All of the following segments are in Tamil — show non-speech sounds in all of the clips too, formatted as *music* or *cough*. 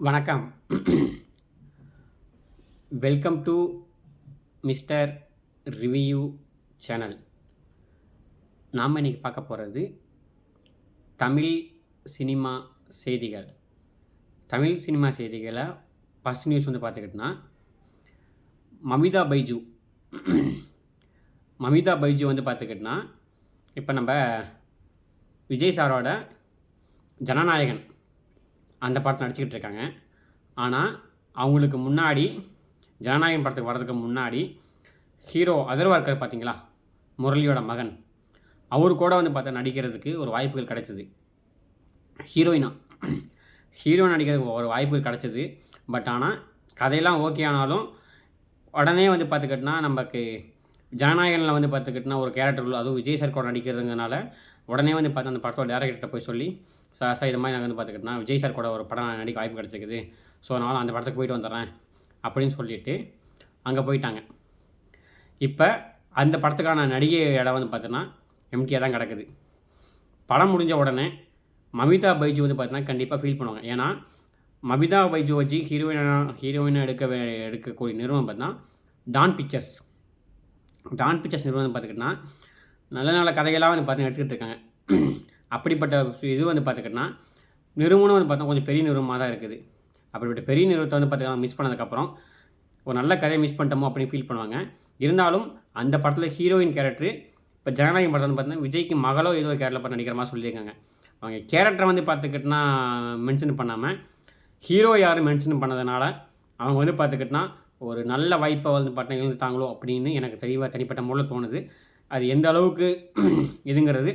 வணக்கம். Welcome to mister review channel நாம் இன்றைக்கி பார்க்க போகிறது தமிழ் சினிமா செய்திகள். தமிழ் சினிமா செய்திகளை ஃபஸ்ட் நியூஸ் வந்து பார்த்துக்கிட்டோன்னா மமிதா பைஜு. மமிதா பைஜு வந்து பார்த்துக்கிட்டோன்னா இப்போ நம்ம விஜய் சாரோட ஜனநாயகன் அந்த படத்தில் நடிச்சுக்கிட்டு இருக்காங்க. ஆனால் அவங்களுக்கு முன்னாடி ஜனநாயகம் படத்துக்கு வர்றதுக்கு முன்னாடி ஹீரோ அதர்வா இருக்கார் பார்த்தீங்களா முரளியோட மகன். அவர் கூட வந்து பார்த்தா நடிக்கிறதுக்கு ஒரு வாய்ப்புகள் கிடைச்சிது. ஹீரோயினா. ஹீரோ நடிக்கிறதுக்கு ஒரு வாய்ப்புகள் கிடைச்சிது. பட் ஆனால் கதையெல்லாம் ஓகே ஆனாலும் உடனே வந்து பார்த்துக்கிட்டோன்னா நமக்கு ஜனநாயகனில் வந்து பார்த்துக்கிட்டோன்னா ஒரு கேரக்டர் அதுவும் விஜய் சார் கூட நடிக்கிறதுனால உடனே வந்து பார்த்து அந்த படத்தோட டேரக்டர்கிட்ட போய் சொல்லி சார் சார் இது மாதிரி நாங்கள் வந்து பார்த்துக்கிட்டோன்னா விஜய் சார் கூட ஒரு படம் நடிக்க வாய்ப்பு கிடச்சிருக்குது. ஸோ அதனால் அந்த படத்துக்கு போயிட்டு வந்துடுறேன் அப்படின்னு சொல்லிட்டு அங்கே போயிட்டாங்க. இப்போ அந்த படத்துக்கான நடிகை இடம் வந்து பார்த்தோன்னா எம்டியாக தான் கிடக்குது. படம் முடிஞ்ச உடனே மமிதா பைஜு வந்து பார்த்தீங்கன்னா கண்டிப்பாக ஃபீல் பண்ணுவாங்க. ஏன்னா மமிதா பைஜு வச்சு ஹீரோயினாக ஹீரோயினாக எடுக்க எடுக்கக்கூடிய நிறுவனம் பார்த்தீங்கன்னா டான் பிக்சர்ஸ் டான் பிக்சர்ஸ் நிறுவனம் பார்த்துக்கிட்டோன்னா நல்ல நல்ல கதைகளாக வந்து பார்த்தீங்கன்னா எடுத்துக்கிட்டு இருக்காங்க. அப்படிப்பட்ட இது வந்து பார்த்துக்கிட்டோன்னா நிறுவனம் வந்து பார்த்தா கொஞ்சம் பெரிய நிறுவனமாக தான் இருக்குது. அப்படிப்பட்ட பெரிய நிறுவனத்தை வந்து பார்த்துக்கலாம் மிஸ் பண்ணதுக்கப்புறம் ஒரு நல்ல கதையை மிஸ் பண்ணிட்டோமோ அப்படின்னு ஃபீல் பண்ணுவாங்க. இருந்தாலும் அந்த படத்தில் ஹீரோயின் கேரக்டர் இப்போ ஜனநாயகம் படத்தில் வந்து பார்த்தீங்கன்னா விஜய்க்கு மகளோ ஏதோ ஒரு கேரக்டர் பார்த்து நடிக்கிற மாதிரி சொல்லியிருக்காங்க. அவங்க கேரக்டரை வந்து பார்த்துக்கிட்டனா மென்ஷன் பண்ணாமல் ஹீரோ யாரும் மென்ஷன் பண்ணதுனால அவங்க வந்து பார்த்துக்கிட்டனா ஒரு நல்ல வாய்ப்பை வந்து பார்த்தா தாங்களோ அப்படின்னு எனக்கு தெளிவாக தனிப்பட்ட முறையில் தோணுது. அது எந்த அளவுக்கு *clears throat* இதுங்கிறது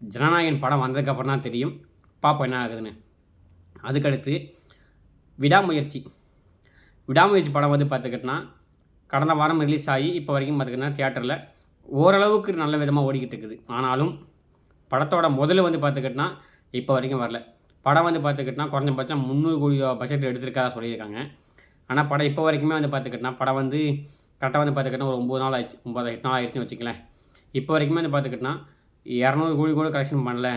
ஜனநாயகன் படம் வந்ததுக்கப்புறம் தான் தெரியும். பார்ப்போம் என்ன ஆகுதுன்னு. அதுக்கடுத்து விடாமுயற்சி. விடாமுயற்சி படம் வந்து பார்த்துக்கிட்டனா கடந்த வாரம் ரிலீஸ் ஆகி இப்போ வரைக்கும் பார்த்துக்கிட்டனா தியேட்டரில் ஓரளவுக்கு நல்ல விதமாக ஓடிக்கிட்டு இருக்குது. ஆனாலும் படத்தோட முதல்ல வந்து பார்த்துக்கிட்டனா இப்போ வரைக்கும் வரல. படம் வந்து பார்த்துக்கிட்டனா குறைஞ்சபட்சம் முந்நூறு கோடி பட்ஜெட் எடுத்திருக்கா சொல்லியிருக்காங்க. ஆனால் படம் இப்போ வரைக்குமே வந்து பார்த்துக்கிட்டனா படம் வந்து கரெக்டாக வந்து பார்த்துக்கிட்டனா ஒரு ஒம்பது நாள் ஆயிடுச்சு. ஒம்பது எட்டு நாள் ஆயிடுச்சுன்னு வச்சுக்கலேன் இப்போ வரைக்குமே வந்து பார்த்துக்கிட்டனா இரநூறு கோடி கூட கலெக்ஷன் பண்ணல.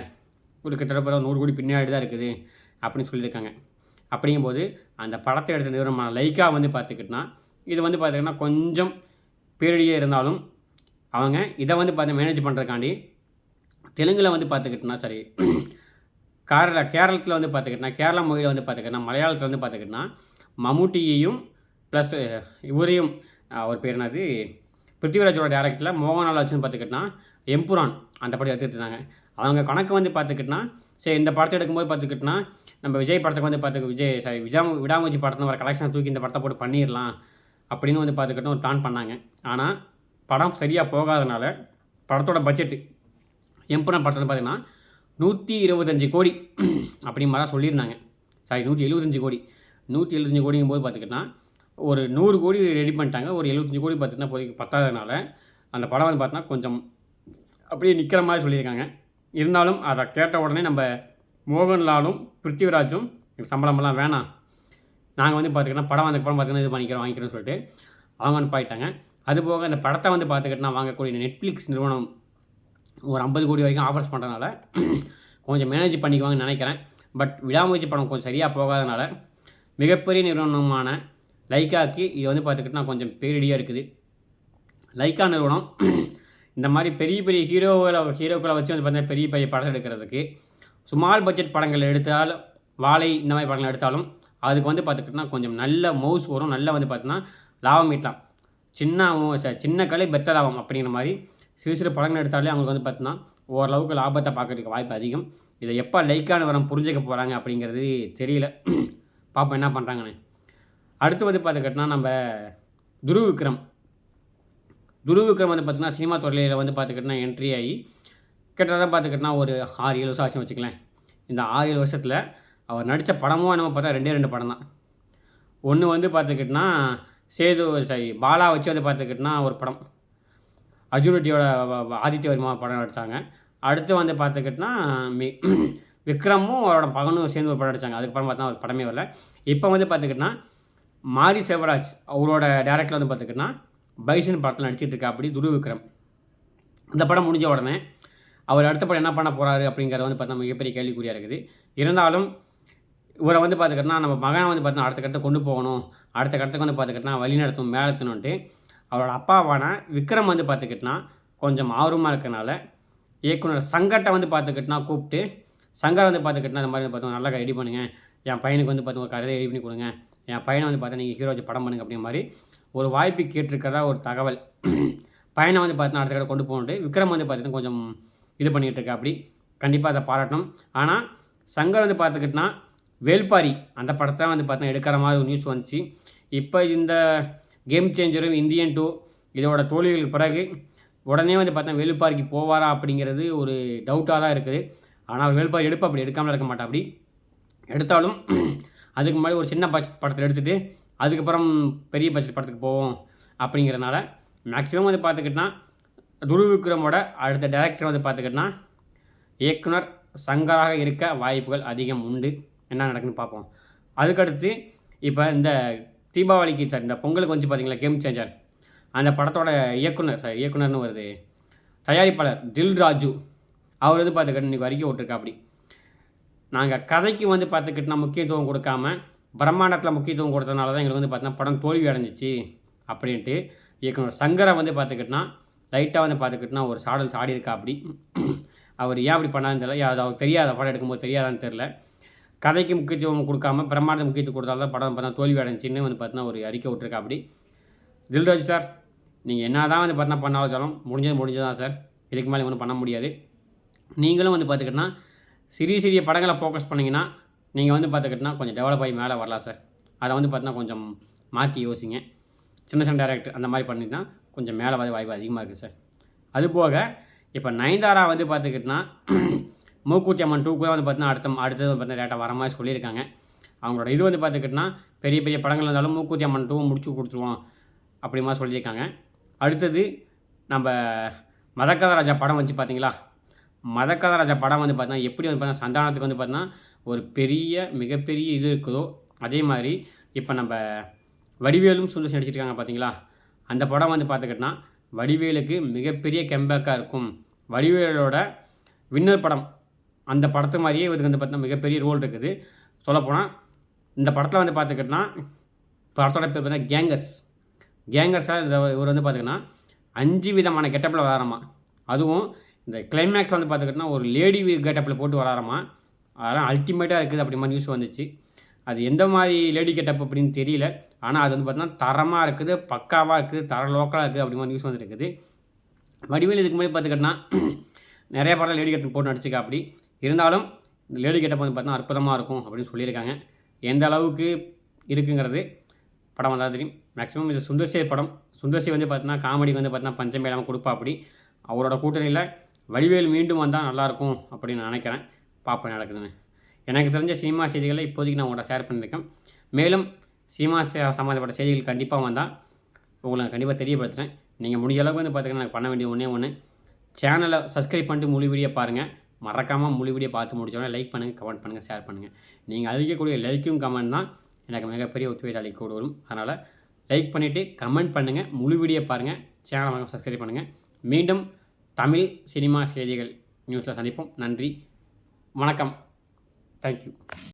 ஒரு கிட்டத்தட்ட நூறு கோடி பின்னாடி தான் இருக்குது அப்படின்னு சொல்லியிருக்காங்க. அப்படிங்கும்போது அந்த படத்தை எடுத்த நிறுவனமான லைக்கா வந்து பார்த்துக்கிட்டோன்னா இது வந்து பார்த்திங்கன்னா கொஞ்சம் பீரியடியே இருந்தாலும் அவங்க இதை வந்து பார்த்து மேனேஜ் பண்ணுறதுக்காண்டி தெலுங்கில் வந்து பார்த்துக்கிட்டனா சரி கேரளா கேரளத்தில் வந்து பார்த்துக்கிட்டனா கேரளா மொழியில் வந்து பார்த்துக்கிட்டனா மலையாளத்தில் வந்து பார்த்துக்கிட்டனா மம்முட்டியையும் ப்ளஸ் இவரையும் அவர் பேர் என்னது? பிருத்திவிராஜோட டேரக்டரில் மோகன்லால் வச்சுன்னு பார்த்துக்கிட்டோன்னா எம்புரான். அந்த படம் எடுத்துகிட்டு இருந்தாங்க அவங்க கணக்கு வந்து பார்த்துக்கிட்டனா சரி இந்த படத்தை எடுக்கும்போது பார்த்துக்கிட்டனா நம்ம விஜய் படத்துக்கு வந்து பார்த்து விஜய் சாரி விஜா விடாமுச்சி படத்தில் வர கலெக்ஷன் தூக்கி இந்த படத்தை போட்டு பண்ணிடலாம் அப்படின்னு வந்து பார்த்துக்கிட்டோம் ஒரு பிளான் பண்ணாங்க. ஆனால் படம் சரியாக போகாதனால படத்தோட பட்ஜெட்டு எம்புரான் படத்தில் பார்த்தீங்கன்னா நூற்றி இருபத்தஞ்சி கோடி அப்படி மாதிரி சொல்லியிருந்தாங்க. சாரி நூற்றி எழுபத்தஞ்சி கோடி. நூற்றி எழுபத்தஞ்சி கோடிங்கும் போது பார்த்துக்கிட்டா ஒரு நூறு கோடி ரெடி பண்ணிட்டாங்க. ஒரு எழுபத்தஞ்சி கோடி பார்த்திங்கன்னா போய் பத்தாதனால அந்த படம் வந்து பார்த்தீங்கன்னா கொஞ்சம் அப்படியே நிற்கிற மாதிரி சொல்லியிருக்காங்க. இருந்தாலும் அதை கேட்ட உடனே நம்ம மோகன்லாலும் பிருத்திவிராஜும் எனக்கு சம்பளமெல்லாம் வேணாம். நாங்கள் வந்து பார்த்துக்கிட்டா படம் வந்த படம் பார்த்திங்கன்னா இது பண்ணிக்கிறோம் வாங்கிக்கிறோம்னு சொல்லிட்டு அவங்க வந்து போயிட்டாங்க. அதுபோக இந்த படத்தை வந்து பார்த்துக்கிட்டா வாங்கக்கூடிய நெட்ஃப்ளிக்ஸ் நிறுவனம் ஒரு ஐம்பது கோடி வரைக்கும் ஆஃபர்ஸ் பண்ணுறதுனால கொஞ்சம் மேனேஜ் பண்ணிக்குவாங்கன்னு நினைக்கிறேன். பட் விடாமுயற்சி படம் கொஞ்சம் சரியாக போகாதனால மிகப்பெரிய நிறுவனமான லைக்காக்கு இது வந்து பார்த்துக்கிட்டா கொஞ்சம் பேரிடியாக இருக்குது. லைக்கா நிறுவனம் இந்த மாதிரி பெரிய பெரிய ஹீரோவில் ஹீரோக்களை வச்சு வந்து பார்த்தீங்கன்னா பெரிய பெரிய படம் எடுக்கிறதுக்கு சுமால் பட்ஜெட் படங்கள் எடுத்தாலும் வாழை இந்த மாதிரி படங்கள் எடுத்தாலும் அதுக்கு வந்து பார்த்துக்கிட்டோன்னா கொஞ்சம் நல்ல மவுஸ் வரும். நல்ல வந்து பார்த்தீங்கன்னா லாபம் ஈட்டலாம். சின்ன ச- சின்ன கலை பெத்த லாபம் அப்படிங்கிற மாதிரி சிறு சிறு படங்கள் எடுத்தாலே அவங்களுக்கு வந்து பார்த்தீங்கன்னா ஓரளவுக்கு லாபத்தை பார்க்கறதுக்கு வாய்ப்பு அதிகம். இதை எப்போ லைக்கான வரம் புரிஞ்சுக்க போகிறாங்க அப்படிங்கிறது தெரியல. பார்ப்போம் என்ன பண்ணுறாங்கன்னு அடுத்து வந்து பார்த்துக்கிட்டோன்னா நம்ம துருவிக்ரம். துருவ் விக்ரம் வந்து பார்த்திங்கன்னா சினிமா துறையில் வந்து பார்த்துக்கிட்டோன்னா என்ட்ரி ஆகி கிட்டத்தட்ட பார்த்துக்கிட்டோன்னா ஒரு ஆறு ஏழு வருஷம் ஆச்சு வச்சுக்கலாம் இந்த ஆறு ஏழு வருஷத்தில் அவர் நடித்த படமும் என்னமோ பார்த்தா ரெண்டே ரெண்டு படம் தான். ஒன்று வந்து பார்த்துக்கிட்டோன்னா சேது சாரி பாலா வச்சு வந்து பார்த்துக்கிட்டோன்னா ஒரு படம். அர்ஜுன் ரெட்டியோட ஆதித்ய வர்மா படம் எடுத்தாங்க. அடுத்து வந்து பார்த்துக்கிட்டோன்னா மி விக்ரமும் அவரோட பகனும் சேர்ந்து ஒரு படம் எடுத்தாங்க. அதுக்கப்புறம் பார்த்தா ஒரு படமே வரல. இப்போ வந்து பார்த்துக்கிட்டோன்னா மாரி செவராஜ் அவரோட டேரக்டர் வந்து பார்த்துக்கிட்டோன்னா பைசன் படத்தில் நடிச்சிட்டு இருக்கா அப்படி துருவிக்ரம். இந்த படம் முடிஞ்ச உடனே அவர் அடுத்த படம் என்ன பண்ண போகிறாரு அப்படிங்கிறது வந்து பார்த்தா மிகப்பெரிய கேள்விக்குறியாக இருக்குது. இருந்தாலும் இவரை வந்து பார்த்துக்கிட்டோம்னா நம்ம மகனை வந்து பார்த்தீங்கன்னா அடுத்த கட்டத்தை கொண்டு போகணும். அடுத்த கட்டத்துக்கு வந்து பார்த்துக்கிட்டோம்னா வழி நடத்தும் மேலத்தணுன்ட்டு அவரோட அப்பாவான விக்ரம் வந்து பார்த்துக்கிட்டனா கொஞ்சம் ஆர்வமாக இருக்கனால இயக்குனர் சங்கட்டை வந்து பார்த்துக்கிட்டோம்னா கூப்பிட்டு சங்கர் வந்து பார்த்துக்கிட்டனா இந்த மாதிரி வந்து பார்த்தோம் நல்லா ரெடி பண்ணுங்கள் என் பையனுக்கு வந்து பார்த்தோம் ஒரு கதையை ரெடி பண்ணி கொடுங்க. என் பையனை வந்து பார்த்தா நீங்கள் ஹீரோ வச்சு படம் பண்ணுங்க அப்படிங்கிற மாதிரி ஒரு வாய்ப்பு கேட்டிருக்கிறதா ஒரு தகவல். பயணம் வந்து பார்த்தீங்கன்னா அடுத்த கடை கொண்டு போகணுட்டு விக்ரம் வந்து பார்த்தீங்கன்னா கொஞ்சம் இது பண்ணிகிட்டு இருக்கா அப்படி. கண்டிப்பாக அதை பாராட்டணும். ஆனால் சங்கர் வந்து பார்த்துக்கிட்டனா வேல்பாரி அந்த படத்தை வந்து பார்த்தீங்கன்னா எடுக்கிற மாதிரி ஒரு நியூஸ் வந்துச்சு. இப்போ இந்த கேம் சேஞ்சரும் இந்தியன் டூ இதோட தோழிகளுக்கு பிறகு உடனே வந்து பார்த்தா வேலுப்பாரிக்கு போவாரா அப்படிங்கிறது ஒரு டவுட்டாக தான் இருக்குது. ஆனால் வேலுப்பாரி எடுப்பா அப்படி எடுக்காமல் இருக்க மாட்டா அப்படி. எடுத்தாலும் அதுக்கு முன்னாடி ஒரு சின்ன பட்ஜெட் படத்தில் எடுத்துகிட்டு அதுக்கப்புறம் பெரிய பட்ஜெட் படத்துக்கு போவோம் அப்படிங்கிறனால மேக்ஸிமம் வந்து பார்த்துக்கிட்டனா துரு விக்ரமோட அடுத்த டேரக்டர் வந்து பார்த்துக்கிட்டனா இயக்குனர் சங்கராக இருக்க வாய்ப்புகள் அதிகம் உண்டு. என்ன நடக்குன்னு பார்ப்போம். அதுக்கடுத்து இப்போ இந்த தீபாவளிக்கு சார் இந்த பொங்கலுக்கு வந்து பார்த்தீங்களா கேம் சேஞ்சர் அந்த படத்தோட இயக்குனர் சார் இயக்குனர்னு வருது. தயாரிப்பாளர் தில் ராஜு. அவர் வந்து பார்த்துக்கிட்டு இன்றைக்கி வரைக்கும் விட்டுருக்கா அப்படி நாங்கள் கதைக்கு வந்து பார்த்துக்கிட்டனா முக்கியத்துவம் கொடுக்காம பிரம்மாண்டத்தில் முக்கியத்துவம் கொடுத்ததுனால தான் எங்களுக்கு வந்து பார்த்தீங்கன்னா படம் தோல்வி அடைஞ்சிச்சு அப்படின்ட்டு இயக்குனர் சங்கரை வந்து பார்த்துக்கிட்டனா லைட்டாக வந்து பார்த்துக்கிட்டனா ஒரு சாடல் சாடி இருக்கா அப்படி அவர் ஏன் அப்படி பண்ணாருன்னு தெரியல. அது அவருக்கு தெரியாத படம் எடுக்கும்போது தெரியாதான்னு தெரில கதைக்கு முக்கியத்துவம் கொடுக்காம பிரம்மாண்ட முக்கியத்துவம் கொடுத்தால தான் படம் பார்த்தா தோல்வி அடைஞ்சின்னு வந்து பார்த்தீங்கன்னா ஒரு அறிக்கை விட்டுருக்கா அப்படி தில்ராஜ் சார் நீங்கள் என்ன தான் வந்து பார்த்தா பண்ண வச்சாலும் முடிஞ்சது முடிஞ்சதான் சார். இதுக்கு மேலே ஒன்றும் பண்ண முடியாது. நீங்களும் வந்து பார்த்துக்கிட்டனா சிறிய சிறிய படங்களை ஃபோக்கஸ் பண்ணிங்கன்னா நீங்கள் வந்து பார்த்துக்கிட்டனா கொஞ்சம் டெவலப் ஆகி மேலே வரலாம் சார் அதை வந்து பார்த்தீங்கன்னா கொஞ்சம் மாற்றி யோசிங்க. சின்ன சின்ன டேரக்டர் அந்த மாதிரி பண்ணிட்டுனா கொஞ்சம் மேலே வர வாய்ப்பு அதிகமாக இருக்குது சார் அது போக இப்போ நயன்தாரா வந்து பார்த்துக்கிட்டனா *clears throat* மூக்கூத்தி அம்மன் டூ கூட வந்து பார்த்தீங்கன்னா அடுத்த அடுத்தது வந்து பார்த்தீங்கன்னா டேட்டா வர மாதிரி சொல்லியிருக்காங்க. அவங்களோட இது வந்து பார்த்துக்கிட்டனா பெரிய பெரிய படங்கள் இருந்தாலும் மூக்கூத்தி அம்மன் டூ முடிச்சு கொடுத்துருவோம் அப்படிமா மாதிரி சொல்லியிருக்காங்க. அடுத்தது நம்ம மதக்கதராஜா படம் வச்சு பார்த்தீங்களா மதக்கதராஜா படம் வந்து பார்த்தீங்கன்னா எப்படி வந்து பார்த்தீங்கன்னா சந்தானத்துக்கு வந்து பார்த்தீங்கன்னா ஒரு பெரிய மிகப்பெரிய இது இருக்குதோ அதே மாதிரி இப்போ நம்ம வடிவேலும் சொல்லி நடிச்சிருக்காங்க பார்த்தீங்களா அந்த படம் வந்து பார்த்துக்கிட்டோன்னா வடிவேலுக்கு மிகப்பெரிய கெம்பேக்காக இருக்கும். வடிவேலோட வின்னர் படம். அந்த படத்து மாதிரியே இவருக்கு வந்து பார்த்தீங்கன்னா மிகப்பெரிய ரோல் இருக்குது. சொல்லப்போனால் இந்த படத்தில் வந்து பார்த்துக்கிட்டோன்னா படத்தோட பேர் பார்த்தீங்கன்னா கேங்கர்ஸ் கேங்கர்ஸாக இந்த இவர் வந்து பார்த்திங்கன்னா அஞ்சு விதமான கெட்டப்பில் வராராமா. அதுவும் இந்த கிளைமேக்ஸில் வந்து பார்த்துக்கிட்டோன்னா ஒரு லேடி கெட்டப்பில் போட்டு வராராமா. அதெல்லாம் அல்டிமேட்டாக இருக்குது அப்படி மாதிரி நியூஸ் வந்துச்சு. அது எந்த மாதிரி லேடி கெட்டப் அப்படின்னு தெரியல. ஆனால் அது வந்து பார்த்தீங்கன்னா தரமாக இருக்குது பக்காவாக இருக்குது தர லோக்கலாக இருக்குது அப்படி மாதிரி நியூஸ் வந்துருக்குது. வடிவேல் இதுக்கு முன்னாடி பார்த்துக்கிட்டனா *clears throat* நிறைய படம் லேடி கெட்டப் போட்டு நடிச்சுக்க அப்படி இருந்தாலும் இந்த லேடி கெட்டப் வந்து பார்த்தீங்கன்னா அற்புதமாக இருக்கும் அப்படின்னு சொல்லியிருக்காங்க. எந்த அளவுக்கு இருக்குங்கிறது படம் வந்தால் தெரியும். மேக்ஸிமம் இது சுந்தர்சே படம். சுந்தர்சி வந்து பார்த்தீங்கன்னா காமெடிக்கு வந்து பார்த்தீங்கன்னா பஞ்சமே இல்லாமல் கொடுப்பா அப்படி அவரோட கூட்டணியில் வடிவேல் மீண்டும் வந்தால் நல்லாயிருக்கும் அப்படின்னு நான் நினைக்கிறேன். பார்ப்போம் நடக்குதுன்னு. எனக்கு தெரிஞ்ச சினிமா செய்திகளை இப்போதைக்கு நான் உங்கள்கிட்ட ஷேர் பண்ணியிருக்கேன். மேலும் சினிமா சம்மந்தப்பட்ட செய்திகள் கண்டிப்பாக வந்தால் உங்களை கண்டிப்பாக தெரியப்படுத்துகிறேன் நீங்கள் முடிஞ்ச அளவுக்கு வந்து பார்த்தீங்கன்னா நான் பண்ண வேண்டிய ஒன்றே ஒன்று சேனலை சப்ஸ்கிரைப் பண்ணிட்டு முழு வீடியோ பாருங்கள் மறக்காமல் முழு வீடியோ பார்த்து முடிச்சோடனே லைக் பண்ணுங்கள் கமெண்ட் பண்ணுங்கள் ஷேர் பண்ணுங்கள் நீங்கள் அழிக்கக்கூடிய லைக்கும் கமெண்ட் தான் எனக்கு மிகப்பெரிய ஒத்துழைப்பு அளிக்க வரும் அதனால் லைக் பண்ணிவிட்டு கமெண்ட் பண்ணுங்கள் முழு வீடியோ பாருங்கள் சேனலை சப்ஸ்கிரைப் பண்ணுங்கள் மீண்டும் தமிழ் சினிமா செய்திகள் நியூஸில் சந்திப்போம். நன்றி. வணக்கம். தேங்க்யூ